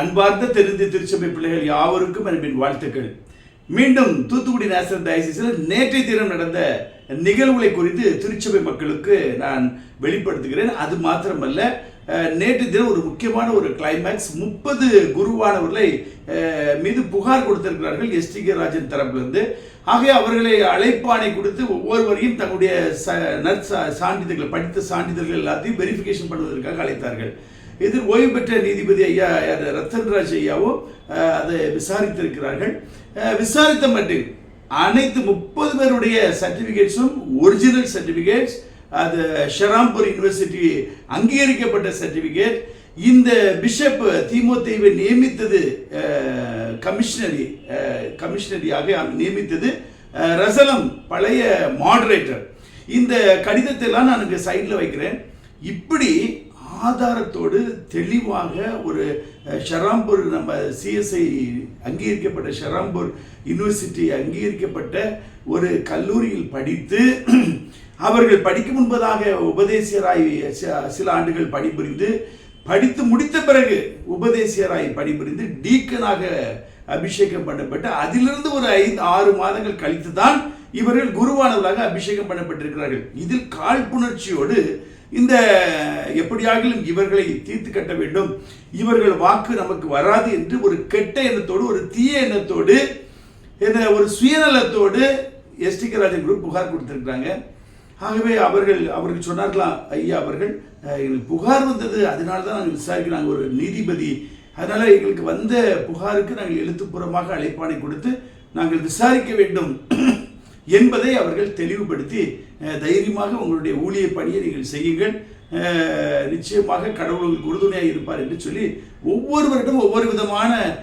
அன்பார்ந்த தெரிந்து திருச்சபை பிள்ளைகள் யாவருக்கும் அன்பின் வாழ்த்துக்கள். மீண்டும் தூத்துக்குடி நேசர் டயசிஸில் நேற்றைய தினம் நடந்த நிகழ்வுகளை குறித்து திருச்சபை மக்களுக்கு நான் வெளிப்படுத்துகிறேன். அது மாத்திரமல்ல நேற்று தினம் ஒரு முக்கியமான ஒரு கிளைமேக்ஸ் முப்பது குருவானவர்களை மீது புகார் கொடுத்திருக்கிறார்கள் எஸ் டி கே ராஜன் தரப்பிலிருந்து. ஆகவே அவர்களை அழைப்பாணை கொடுத்து ஒவ்வொருவரையும் தங்களுடைய ச நற்சா சான்றிதழ்கள் படித்த சான்றிதழ்கள் எல்லாத்தையும் வெரிஃபிகேஷன் பண்ணுவதற்காக அழைத்தார்கள். இதில் ஓய்வு பெற்ற நீதிபதி ஐயா யார் ரத்தன்ராஜ் ஐயாவும் அதை விசாரித்திருக்கிறார்கள். விசாரித்த மட்டும் அனைத்து முப்பது பேருடைய சர்டிஃபிகேட்ஸும் ஒரிஜினல் சர்டிஃபிகேட்ஸ் அது ஷராம்பூர் யூனிவர்சிட்டி அங்கீகரிக்கப்பட்ட சர்டிஃபிகேட் இந்த பிஷப் தீமோத்தேவை நியமித்தது கமிஷனரி கமிஷனரியாக நியமித்தது ரசலம் பழைய மாடரேட்டர். இந்த கடிதத்தை எல்லாம் நான் இங்கே சைடில் வைக்கிறேன். இப்படி ஆதாரத்தோடு தெளிவாக ஒரு ஷராம்பூர் நம்ம சிஎஸ்ஐ அங்கீகரிக்கப்பட்ட ஷராம்பூர் யூனிவர்சிட்டி அங்கீகரிக்கப்பட்ட ஒரு கல்லூரியில் படித்து அவர்கள் படிக்கும் முன்பதாக உபதேசியராய் சில ஆண்டுகள் பணிபுரிந்து படித்து முடித்த பிறகு உபதேசியராய் பணிபுரிந்து டீக்கனாக அபிஷேகம் பண்ணப்பட்டு அதிலிருந்து ஒரு ஐந்து ஆறு மாதங்கள் கழித்து தான் இவர்கள் குருவானவர்களாக அபிஷேகம் பண்ணப்பட்டிருக்கிறார்கள். இதில் காழ்ப்புணர்ச்சியோடு இந்த எப்படியாகிலும் இவர்களை தீர்த்து கட்ட வேண்டும். இவர்கள் வாக்கு நமக்கு வராது என்று ஒரு கெட்ட எண்ணத்தோடு ஒரு தீய எண்ணத்தோடு என்ற ஒரு சுயநலத்தோடு எஸ்டி ராஜன் குரூப் புகார் கொடுத்துருக்குறாங்க. ஆகவே அவர்கள் அவர்கள் சொன்னார்களாம் ஐயா அவர்கள் எங்களுக்கு புகார் வந்தது அதனால தான் நாங்கள் விசாரிக்கிறாங்க ஒரு நீதிபதி. அதனால் எங்களுக்கு வந்த புகாருக்கு நாங்கள் எழுத்துப்பூர்வமாக அழைப்பாணை கொடுத்து நாங்கள் விசாரிக்க வேண்டும். என்பதை அவர்கள் தெளிவுபடுத்தி தைரியமாக உங்களுடைய ஊழிய பணியை நீங்கள் செய்யுங்கள். நிச்சயமாக கடவுள் உங்களுக்கு உறுதுணையாக இருப்பார் என்று சொல்லி ஒவ்வொருவரிடம் ஒவ்வொரு விதமான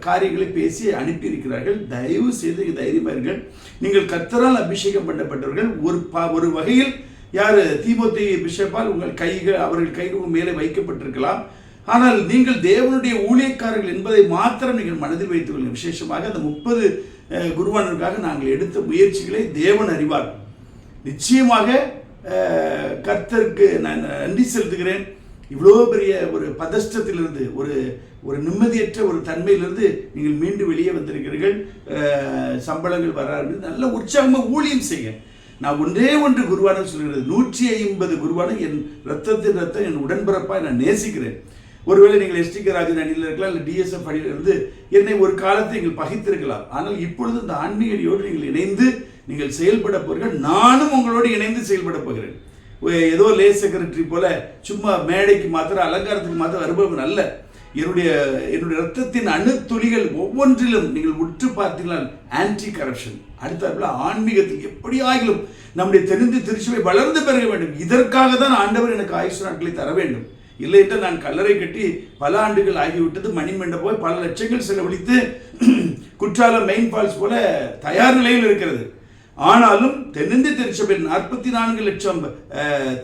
காரியங்களை பேசி அனுப்பியிருக்கிறார்கள். தயவு செய்து இங்க நீங்கள் கத்தரால் அபிஷேகம் பண்ணப்பட்டவர்கள். ஒரு ப- ஒரு வகையில் யார்? தீமோத்தி பிஷப்பால் உங்கள் கைகள் அவர்கள் கைகள் மேலே வைக்கப்பட்டிருக்கலாம். ஆனால் நீங்கள் தேவனுடைய ஊழியக்காரர்கள் என்பதை மாத்திரம் நீங்கள் மனதில் வைத்துக் கொள்ளுங்கள். விசேஷமாக அந்த முப்பது குருவானருக்காக நாங்கள் எடுத்த முயற்சிகளை தேவன் அறிவார். நிச்சயமாக கர்த்தருக்கு நான் நன்றி செலுத்துகிறேன். இவ்வளோ பெரிய ஒரு பதஷ்டத்திலிருந்து ஒரு ஒரு நிம்மதியற்ற ஒரு தன்மையிலிருந்து நீங்கள் மீண்டும் வெளியே வந்திருக்கிறீர்கள். சம்பளங்கள் வராது. நல்ல உற்சாகமாக ஊழியம் செய்ய நான் ஒன்றே ஒன்று குருவானம் சொல்கிறது நூற்றி ஐம்பது குருவானம் என் ரத்தத்தின் ரத்தம் என் உடன்பிறப்பாக நான் நேசிக்கிறேன். ஒருவேளை நீங்கள் எஸ்டிகே ராஜன் அணியில் இருக்கலாம் இல்லை டிஎஸ்எஃப் அணியில் இருந்து என்னை ஒரு காலத்தை நீங்கள் பகித்திருக்கலாம். ஆனால் இப்பொழுது இந்த ஆன்மீகடியோடு நீங்கள் இணைந்து நீங்கள் செயல்பட போகிறீர்கள். நானும் உங்களோடு இணைந்து செயல்பட போகிறேன். ஏதோ லே செக்ரட்டரி போல சும்மா மேடைக்கு மாத்திரம் அலங்காரத்துக்கு மாத்திரம் வருபவன் அல்ல. என்னுடைய என்னுடைய ரத்தத்தின் அணுத்துளிகள் ஒவ்வொன்றிலும் நீங்கள் உற்று பார்த்தீங்களால் ஆன்டி கரப்ஷன் அடுத்தாப்புல ஆன்மீகத்தில் எப்படி ஆகிலும் நம்முடைய தெரிந்து திருச்சுவை வளர்ந்து பெற வேண்டும். இதற்காக தான் ஆண்டவர் எனக்கு ஆயுஷ் நாட்களை தர வேண்டும். இல்லை என்று நான் கல்லறை கட்டி பல ஆண்டுகள் ஆகிவிட்டது. மணிமண்ட போய் பல லட்சங்கள் செலவழித்து குற்றாலம் மெயின் ஃபால்ஸ் போல தயார் நிலையில் இருக்கிறது. ஆனாலும் தென்னிந்திய திருச்சபை நாற்பத்தி நான்கு லட்சம்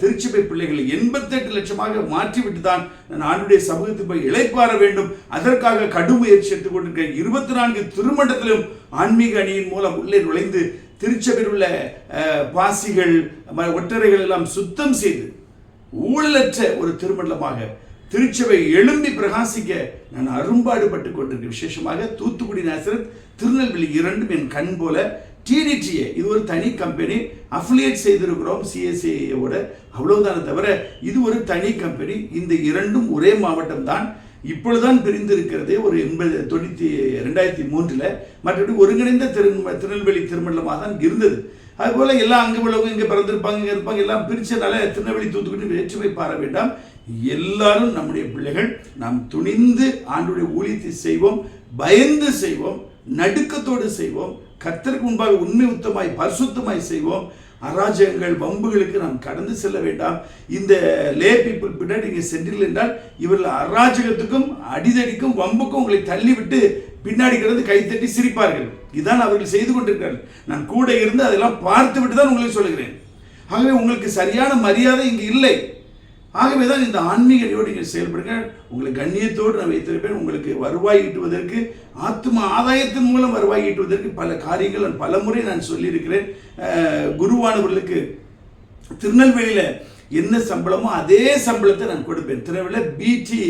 திருச்சபை பிள்ளைகளை எண்பத்தெட்டு லட்சமாக மாற்றிவிட்டு தான் நான் ஆண்டுடைய சமூகத்தில் போய் இழைப்பார வேண்டும். அதற்காக கடும் முயற்சி எடுத்துக் கொண்டிருக்கிற இருபத்தி நான்கு திருமண்டத்திலும் ஆன்மீக அணியின் மூலம் உள்ளே நுழைந்து திருச்சபையில் உள்ள பாசிகள் ம- ஒட்டறைகள் எல்லாம் சுத்தம் செய்து ஊழலற்ற ஒரு திருமண்டலமாக திருச்சபை எழும்பி பிரகாசிக்க நான் அரும்பாடுபட்டு கொண்டிருக்கேன் விசேஷமாக தூத்துக்குடி நேசரத் திருநெல்வேலி இரண்டும் என் கண் போல டிடிடிஏ இது ஒரு தனி கம்பெனி அஃபிலியேட் செய்திருக்கிறோம் சிஎஸ்ஏயோட அவ்வளவுதானே தவிர இது ஒரு தனி கம்பெனி இந்த இரண்டும் ஒரே மாவட்டம் தான் இப்பொழுதுதான் பிரிந்திருக்கிறது ஒரு எண்பது தொண்ணூற்றி ரெண்டாயிரத்தி மூன்றில் மற்றபடி ஒருங்கிணைந்த திரு திருநெல்வேலி திருமண்டலமாக தான் இருந்தது. அதுபோல் எல்லாம் அங்கே உள்ளவங்க இங்கே பிறந்திருப்பாங்க இங்கே இருப்பாங்க எல்லாம் பிரிச்சனால திருநெல்வேலி தூத்துக்குடி வேற்றுமை பார வேண்டாம். எல்லாரும் நம்முடைய பிள்ளைகள் நாம் துணிந்து ஆண்டுடைய ஊழியத்தை செய்வோம் பயந்து செய்வோம் நடுக்கத்தோடு செய்வோம் கர்த்தருக்கு முன்பாக உண்மை உத்தமாய் பரிசுத்தமாய் செய்வோம். அராஜகங்கள் வம்புகளுக்கு நாம் கடந்து செல்ல வேண்டாம். இந்த லே பீப்புள் பின்னாடி நீங்கள் சென்றீர்கள் என்றால் இவர்கள் அராஜகத்துக்கும் அடிதடிக்கும் வம்புக்கும் உங்களை தள்ளிவிட்டு பின்னாடி கிடந்து கைத்தட்டி சிரிப்பார்கள். இதுதான் அவர்கள் செய்து கொண்டிருக்கிறார்கள். நான் கூட இருந்து அதெல்லாம் பார்த்து விட்டு தான் உங்களுக்கு சொல்லுகிறேன். ஆகவே உங்களுக்கு சரியான மரியாதை இங்கு இல்லை. ஆகவே தான் இந்த ஆன்மீகரையோடு நீங்கள் செயல்படுங்க உங்களை கண்ணியத்தோடு நான் வைத்திருப்பேன். உங்களுக்கு வருவாய் ஈட்டுவதற்கு ஆத்ம ஆதாயத்தின் மூலம் வருவாய் ஈட்டுவதற்கு பல காரியங்கள் நான் பல முறை நான் சொல்லியிருக்கிறேன். குருவானவர்களுக்கு திருநெல்வேலியில் என்ன சம்பளமோ அதே சம்பளத்தை நான் கொடுப்பேன். திருநெல்வேலியில் பிடி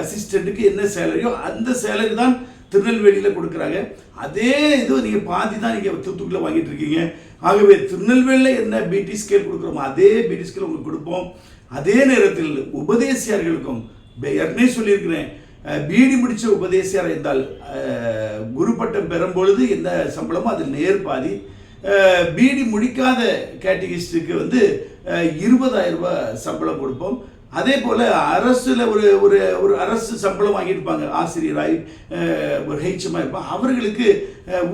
அசிஸ்டண்ட்டுக்கு என்ன சேலரியோ அந்த சேலரி தான் திருநெல்வேலியில் கொடுக்குறாங்க. அதே இது நீங்கள் பாதி தான் நீங்கள் தூத்துக்குடியில் வாங்கிட்டு இருக்கீங்க. ஆகவே திருநெல்வேலியில் என்ன பிடி ஸ்கேல் கொடுக்குறோமோ அதே பிடி ஸ்கேல் உங்களுக்கு கொடுப்போம். அதே நேரத்தில் உபதேசியார்களுக்கும் ஏற்கனவே சொல்லியிருக்கிறேன் பிடி முடித்த உபதேசியார் இருந்தால் குரு பட்டம் பெறும் பொழுது என்ன சம்பளமோ அதில் நேர் பாதி. பிடி முடிக்காத கேட்டகிஸ்டுக்கு வந்து இருபதாயிரம் ரூபாய் சம்பளம் கொடுப்போம். அதே போல் அரசில் ஒரு ஒரு ஒரு அரசு சம்பளம் வாங்கியிருப்பாங்க ஆசிரியராய் ஒரு ஹெச்எம்மாக இருப்பாங்க. அவர்களுக்கு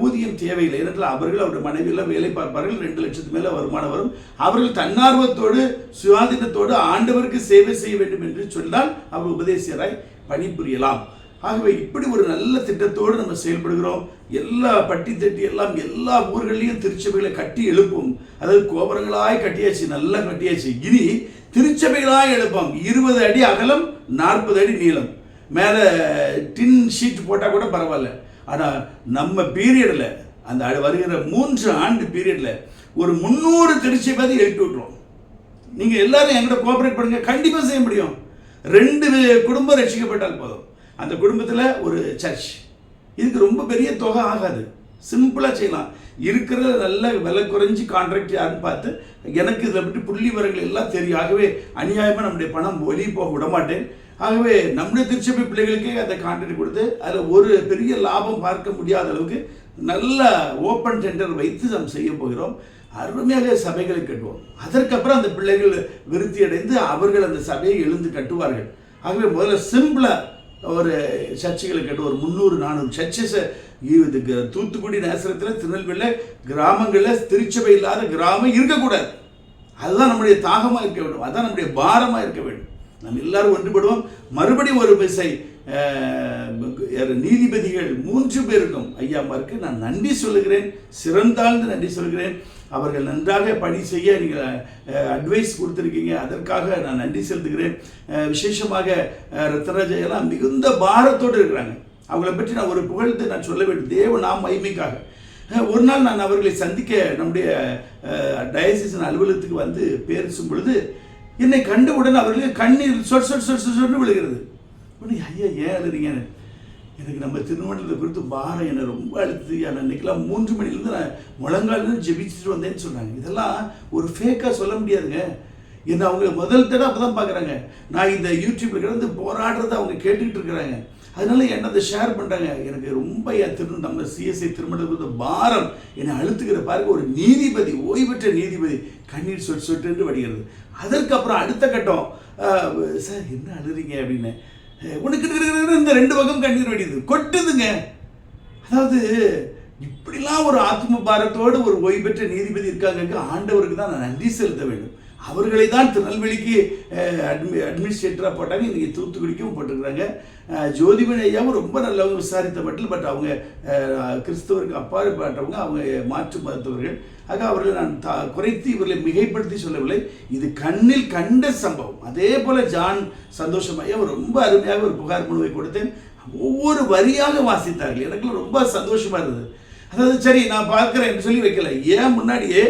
ஊதியம் தேவையில்லை. ஏனென்றால் அவர்கள் அவருடைய மனைவியெல்லாம் வேலை பார்ப்பார்கள். ரெண்டு லட்சத்து மேலே வருமானம் வரும். அவர்கள் தன்னார்வத்தோடு சுயாதீனத்தோடு ஆண்டவருக்கு சேவை செய்ய வேண்டும் என்று சொன்னால் அவர் உபதேசியராய் பணிபுரியலாம். ஆகவே இப்படி ஒரு நல்ல திட்டத்தோடு நம்ம செயல்படுகிறோம். எல்லா பட்டி தட்டி எல்லாம் எல்லா ஊர்களையும் திருச்சபைகளை கட்டி எழுப்பும். அதாவது கோபுரங்களாய் கட்டியாச்சு நல்லா கட்டியாச்சு. இனி திருச்சபைகளாய் எழுப்போம். இருபது அடி அகலம் நாற்பது அடி நீளம். மேலே டின் ஷீட் போட்டால் கூட பரவாயில்ல. ஆனால் நம்ம பீரியடில் அந்த வருகிற மூன்று ஆண்டு பீரியடில் ஒரு முந்நூறு திருச்சபை எழுப்பி விட்ருவோம் நீங்கள் எல்லாரும் எங்கிட்ட கோஆப்ரேட் பண்ணுங்கள் கண்டிப்பாக செய்ய முடியும். ரெண்டு குடும்பம் ரட்சிக்கப்பட்டால் போதும். அந்த குடும்பத்தில் ஒரு சர்ச் இதுக்கு ரொம்ப பெரிய தொகை ஆகாது. சிம்பிளாக செய்யலாம். இருக்கிற நல்ல விலை குறைஞ்சி கான்ட்ராக்ட் யாருன்னு பார்த்து எனக்கு இதில் பற்றி புள்ளி விவரங்கள் எல்லாம் தெரியும். ஆகவே அநியாயமாக நம்முடைய பணம் ஒலி போக விட மாட்டேன். ஆகவே நம்முடைய திருச்சபை பிள்ளைகளுக்கே அந்த கான்ட்ராக்ட் கொடுத்து அதில் ஒரு பெரிய லாபம் பார்க்க முடியாத அளவுக்கு நல்ல ஓப்பன் டெண்டர் வைத்து நாம் செய்ய போகிறோம். அருமையாக சபைகளை கட்டுவோம். அதற்கப்புறம் அந்த பிள்ளைகள் விருத்தி அடைந்து அவர்கள் அந்த சபையை எழுந்து கட்டுவார்கள். ஆகவே முதல்ல சிம்பிளாக ஒரு சர்ச்சுகளை கட்டு ஒரு முந்நூறு நானூறு சர்ச்சஸை இதுக்கு தூத்துக்குடி நேசரத்தில் திருநெல்வேலியில் கிராமங்களில் திருச்சபை இல்லாத கிராமம் இருக்கக்கூடாது. அதுதான் நம்முடைய தாகமாக இருக்க வேண்டும். அதுதான் நம்முடைய பாரமாக இருக்க வேண்டும். நாம் எல்லாரும் ஒன்றுபடுவோம். மறுபடியும் ஒரு விசை நீதிபதிகள் மூன்று பேருக்கும் ஐயாமாருக்கு நான் நன்றி சொல்லுகிறேன். சிறந்தாழ்ந்து நன்றி சொல்கிறேன் அவர்கள் நன்றாக பணி செய்ய நீங்கள் அட்வைஸ் கொடுத்துருக்கீங்க. அதற்காக நான் நன்றி செலுத்துகிறேன். விசேஷமாக ரத்னராஜையெல்லாம் மிகுந்த பாரத்தோடு இருக்கிறாங்க. அவங்கள பற்றி நான் ஒரு புகழ்ந்து நான் சொல்ல வேண்டும். தேவ நாம் மகிமைக்காக. ஒரு நாள் நான் அவர்களை சந்திக்க நம்முடைய டயசிசன் அலுவலகத்துக்கு வந்து பேசும் பொழுது என்னை கண்டவுடன் அவர்களுக்கு கண்ணீர் சொட் சொல் சொல் சொட் விழுகிறது. ஐயா ஏன் அழுறீங்க எனக்கு நம்ம திருமணத்தை குறித்து பாரம் என்னை ரொம்ப அழுத்து நான் மூன்று மணிலேருந்து நான் முழங்காலிருந்து ஜெபிச்சுட்டு வந்தேன்னு சொன்னாங்க. இதெல்லாம் ஒரு ஃபேக்காக சொல்ல முடியாதுங்க. என்ன அவங்க முதல் தடவை அப்போ தான் பார்க்குறாங்க நான் இந்த யூடியூப்ல கிடந்து போராடுறதை அவங்க கேட்டுக்கிட்டு இருக்கிறாங்க. அதனால என்ன அதை ஷேர் பண்ணுறாங்க எனக்கு ரொம்ப என் திரு நம்ம சிஎஸ்ஐ திருமணத்தை பாரம். என்னை அழுத்துக்கிற பாருங்க ஒரு நீதிபதி ஓய்வற்ற நீதிபதி கண்ணீர் சொட்டு சொட்டுன்னு வடிகிறது. அதற்கப்புறம் அடுத்த கட்டம் சார் என்ன அழுறீங்க? அப்படின்னு. உனக்கு இந்த ரெண்டு பக்கம் கண்ணீர் வடியுது. கொட்டுதுங்க. அதாவது இப்படிலாம் ஒரு ஆத்ம பாரத்தோடு ஒரு ஓய்வு பெற்ற நீதிபதி இருக்காங்க ஆண்டவருக்கு தான் நான் நன்றி செலுத்த வேண்டும். அவர்களை தான் திருநெல்வேலிக்கு அட்மி அட்மினிஸ்ட்ரேட்டராக போட்டாங்க. இன்றைக்கி தூத்துக்குடிக்கும் போட்டிருக்கிறாங்க. அஹ், ஜோதிமணி ஐயாவும் ரொம்ப நல்லவங்க விசாரித்த மட்டும் பட் அவங்க கிறிஸ்தவருக்கு அப்பாற்பட்டவங்க அவங்க மாற்று மருத்துவர்கள். ஆக அவர்களை நான் தா குறைத்து இவர்களை மிகைப்படுத்தி சொல்லவில்லை. இது கண்ணில் கண்ட சம்பவம். அதே போல் ஜான் சந்தோஷம் ஐயா ரொம்ப அருமையாக ஒரு புகார் மனுவை கொடுத்தேன். ஒவ்வொரு வரியாக வாசித்தார்கள். எனக்கு ரொம்ப சந்தோஷமாக இருந்தது. அதாவது சரி நான் பார்க்கிறேன் சொல்லி வைக்கல. ஏன் முன்னாடியே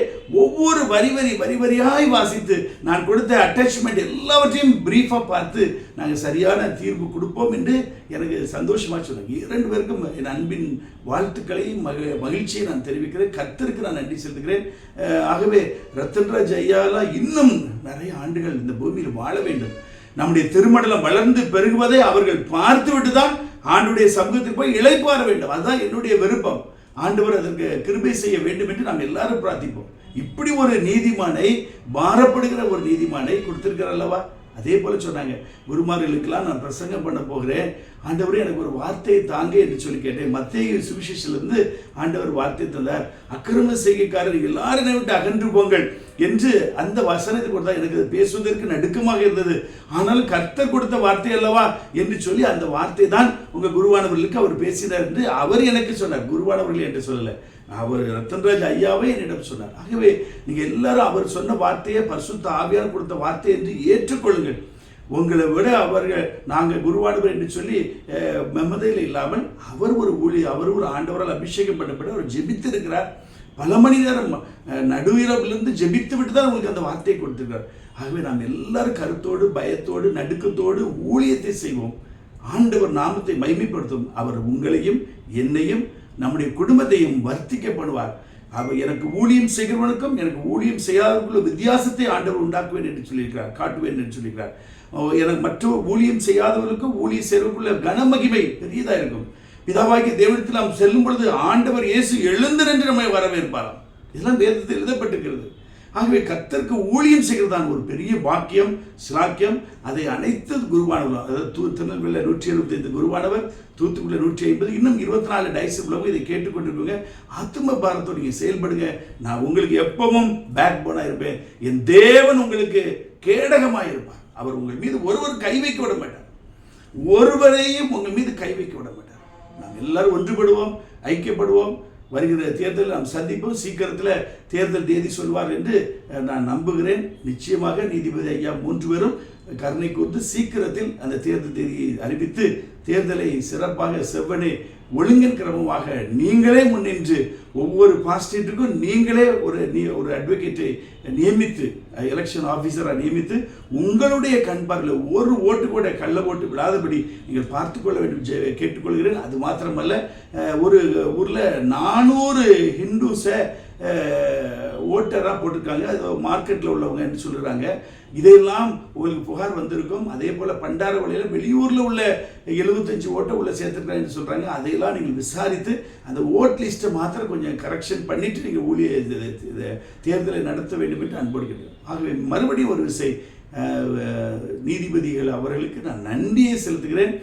ஒவ்வொரு வரி வரி வரி வரியாய் வாசித்து நான் கொடுத்த அட்டாச்மெண்ட் எல்லாவற்றையும் பிரீஃபாக பார்த்து நாங்கள் சரியான தீர்வு கொடுப்போம் என்று எனக்கு சந்தோஷமாக சொன்னாங்க. இரண்டு பேருக்கும் என் அன்பின் வாழ்த்துக்களையும் மகி மகிழ்ச்சியை நான் தெரிவிக்கிறேன். கர்த்தருக்கு நான் நன்றி செலுத்துகிறேன். ஆகவே ரத்தன்ராஜ் ஐயாலாம் இன்னும் நிறைய ஆண்டுகள் இந்த பூமியில் வாழ வேண்டும். நம்முடைய திருமண்டலம் வளர்ந்து பெருகுவதை அவர்கள் பார்த்துவிட்டு தான் ஆண்டுடைய சமூகத்துக்கு போய் இளைப்பாற வேண்டும். அதுதான் என்னுடைய விருப்பம். ஆண்டவர் அதற்கு கிருபை செய்ய வேண்டும் என்று நாம் எல்லாரும் பிரார்த்திப்போம். இப்படி ஒரு நீதிமானை பாரப்படுகிற ஒரு நீதிமானை கொடுத்திருக்கிறார் அல்லவா? அதே போல சொன்னாங்க குருமார்களுக்கெல்லாம் நான் பிரசங்கம் பண்ண போகிறேன். ஆண்டவரே எனக்கு ஒரு வார்த்தையை தாங்க என்று சொல்லி கேட்டேன். மத்திய சுவிசேஷிலிருந்து ஆண்டவர் வார்த்தை தந்தார். அக்கிரம செய்கைக்காரர் எல்லாரும் என்னை விட்டு அகன்று போங்கள் என்று அந்த வசனத்தை கொடுத்தா எனக்கு பேசுவதற்கு நடுக்கமாக இருந்தது. ஆனால் கர்த்தர் கொடுத்த வார்த்தை அல்லவா என்று சொல்லி அந்த வார்த்தை தான் உங்கள் குருவானவர்களுக்கு அவர் பேசினார் என்று அவர் எனக்கு சொன்னார். குருவானவர்கள் என்று சொல்லலை. அவர் ரத்தன்ராஜ் ஐயாவே என்னிடம் சொன்னார். ஆகவே நீங்கள் எல்லாரும் அவர் சொன்ன வார்த்தையை பரிசுத்த ஆவியார் கொடுத்த வார்த்தை என்று ஏற்றுக்கொள்ளுங்கள். உங்களை விட அவர்கள் நாங்கள் குருவானவர் என்று சொல்லி மெமதையில் இல்லாமல் அவர் ஒரு ஊழி அவர் ஒரு ஆண்டவரால் அபிஷேகம் பண்ணப்பட்டு அவர் ஜெபித்திருக்கிறார். பல மணி நேரம் அஹ், நடுவிரவிலிருந்து ஜெபித்து விட்டு தான் உங்களுக்கு அந்த வார்த்தையை கொடுத்துருக்கார் ஆகவே நாம் எல்லாரும் கருத்தோடு பயத்தோடு நடுக்கத்தோடு ஊழியத்தை செய்வோம். ஆண்டவர் நாமத்தை மைமைப்படுத்தும் அவர் உங்களையும் என்னையும் நம்முடைய குடும்பத்தையும் வர்த்திக்கப்படுவார். அவர் எனக்கு ஊழியம் செய்கிறவனுக்கும் எனக்கு ஊழியம் செய்யாதவர்களும் வித்தியாசத்தை ஆண்டவர் உண்டாக்குவேன் என்று சொல்லியிருக்கிறார் காட்டுவேன் என்று சொல்லியிருக்கிறார். ஓ, எனக்கு மற்ற ஊழியம் செய்யாதவர்களுக்கும் ஊழியம் செய்வதற்குள்ள கனமகிமை பெரியதாக இருக்கும். பிதாவாகிய தேவனத்தில் நாம் செல்லும் பொழுது ஆண்டவர் இயேசு எழுந்து நின்று நம்மை வரவேற்பாராம். இதெல்லாம் வேதத்தில் எழுதப்பட்டிருக்கிறது. ஆகவே கத்தருக்கு ஊழியம் செய்கிறதான் ஒரு பெரிய பாக்கியம் சிலாக்கியம். அதை அனைத்து குருவானவர் அதாவது தூ திருநெல்வேலியில் நூற்றி எழுபத்தைந்து குருவானவர் தூத்துக்குடியில் நூற்றி ஐம்பது இன்னும் இருபத்தி நாலு டைஸ் உள்ளவங்க இதை கேட்டுக்கொண்டிருப்பீங்க. ஆத்ம பாரத்தோடு நீங்கள் செயல்படுங்க. நான் உங்களுக்கு எப்பவும் பேக் போனாக இருப்பேன். என் தேவன் உங்களுக்கு கேடகமாக இருப்பார். அவர் உங்கள் மீது ஒருவர் கை வைக்க விட மாட்டார். ஒருவரையும் உங்கள் மீது கை வைக்க விட மாட்டார். நாம் எல்லாரும் ஒன்றுபடுவோம் ஐக்கியப்படுவோம். வருகிற தேர்தலில் நாம் சந்திப்போம். சீக்கிரத்தில் தேர்தல் தேதி சொல்வார் என்று நான் நம்புகிறேன். நிச்சயமாக நீதிபதி ஐயா மூன்று பேரும் கருணை கூர்ந்து சீக்கிரத்தில் அந்த தேர்தல் தேதியை அறிவித்து தேர்தலை சிறப்பாக செவ்வனே ஒழுங்கின் கிரமமாக நீங்களே முன்னின்று ஒவ்வொரு பாஸ்டேட்டுக்கும் நீங்களே ஒரு நீ ஒரு அட்வொகேட்டை நியமித்து எலெக்ஷன் ஆஃபீஸராக நியமித்து உங்களுடைய கண்பார்வையில் ஒரு ஓட்டு கூட கள்ள ஓட்டு விடாதபடி நீங்கள் பார்த்துக்கொள்ள வேண்டும் கேட்டுக்கொள்கிறேன். அது மாத்திரமல்ல ஒரு ஊரில் நானூறு ஹிந்துஸை ஓட்டராக போட்டிருக்காங்க. அது மார்க்கெட்டில் உள்ளவங்க என்று சொல்கிறாங்க இதையெல்லாம் உங்களுக்கு புகார் வந்திருக்கும். அதே போல் பண்டார வழியில் வெளியூரில் உள்ள எழுபத்தஞ்சு ஓட்டை உள்ள சேர்த்துருக்காங்கன்னு சொல்கிறாங்க அதையெல்லாம் நீங்கள் விசாரித்து அந்த ஓட் லிஸ்ட்டை மாத்திரம் கொஞ்சம் கரெக்ஷன் பண்ணிவிட்டு நீங்கள் ஊழிய தேர்தலை நடத்த வேண்டும் என்று அன்போடு கேட்கிறேன் ஆகவே மறுபடியும் ஒரு விசை நீதிபதிகள் அவர்களுக்கு நான் நன்றியை செலுத்துகிறேன்.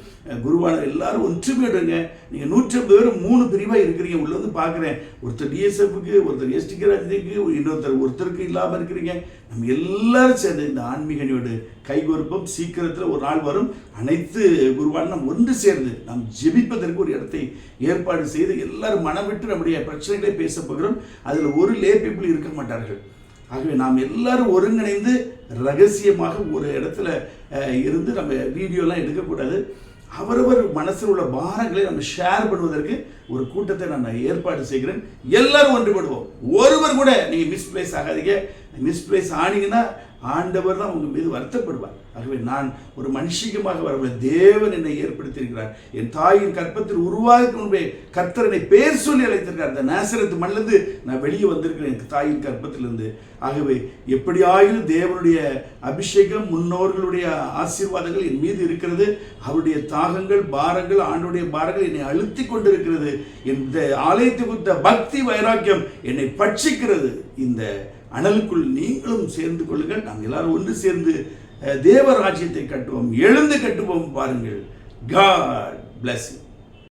குருவான எல்லாரும் எல்லாரும் விடுங்க நீங்கள் நூற்றம்பது பேரும் பேர் மூணு பிரிவாக இருக்கிறீங்க. உள்ள வந்து பார்க்குறேன். ஒருத்தர் டிஎஸ்எஃப்க்கு ஒருத்தர் எஸ்டி ராஜ்யத்துக்கு இன்னொருத்தர் ஒருத்தருக்கு இல்லாமல் இருக்கிறீங்க. நம்ம எல்லாரும் சேர்ந்து இந்த ஆன்மீகனியோடு கைகொருப்பம். சீக்கிரத்தில் ஒரு நாள் வரும். அனைத்து குருவான் நாம் ஒன்று சேர்ந்து நாம் ஜெபிப்பதற்கு ஒரு இடத்தை ஏற்பாடு செய்து எல்லாரும் மனம் விட்டு நம்முடைய பிரச்சனைகளை பேச போகிறோம். அதில் ஒரு லே பீப்புள் இருக்க மாட்டார்கள். ஆகவே நாம் எல்லாரும் ஒருங்கிணைந்து ரகசியமாக ஒரு இடத்துல இருந்து நம்ம வீடியோலாம் எடுக்கக்கூடாது. அவரவர் மனசில் உள்ள பாரங்களை நம்ம ஷேர் பண்ணுவதற்கு ஒரு கூட்டத்தை நான் ஏற்பாடு செய்கிறேன். எல்லாரும் ஒன்றுபடுவோம். ஒருவர் கூட நீங்கள் மிஸ்பிளேஸ் ஆகாதீங்க. மிஸ்பிளேஸ் ஆனீங்கன்னா ஆண்டவர் தான் உங்கள் மீது வருத்தப்படுவார். ஆகவே நான் ஒரு மனுஷிகமாக வரவில்லை. தேவன் என்னை ஏற்படுத்தியிருக்கிறார். என் தாயின் கற்பத்தில் உருவாக முன்பே கர்த்தர் என்னை பேர் சொல்லி அழைத்திருக்கிறார். அந்த நேசரத்து மண்ணிலிருந்து நான் வெளியே வந்திருக்கிறேன். என் தாயின் கற்பத்திலிருந்து ஆகவே எப்படியாயிலும் தேவனுடைய அபிஷேகம் முன்னோர்களுடைய ஆசீர்வாதங்கள் என் மீது இருக்கிறது. அவருடைய தாகங்கள் பாரங்கள் ஆண்டுடைய பாரங்கள் என்னை அழுத்தி கொண்டிருக்கிறது. இந்த ஆலயத்தை குறித்த பக்தி வைராக்கியம் என்னை பட்சிக்கிறது. இந்த அனலுக்குள் நீங்களும் சேர்ந்து கொள்ளுங்கள். நாங்கள் எல்லாரும் ஒன்று சேர்ந்து தேவராஜ்யத்தை கட்டுவோம் எழுந்து கட்டுவோம் பாருங்கள். God bless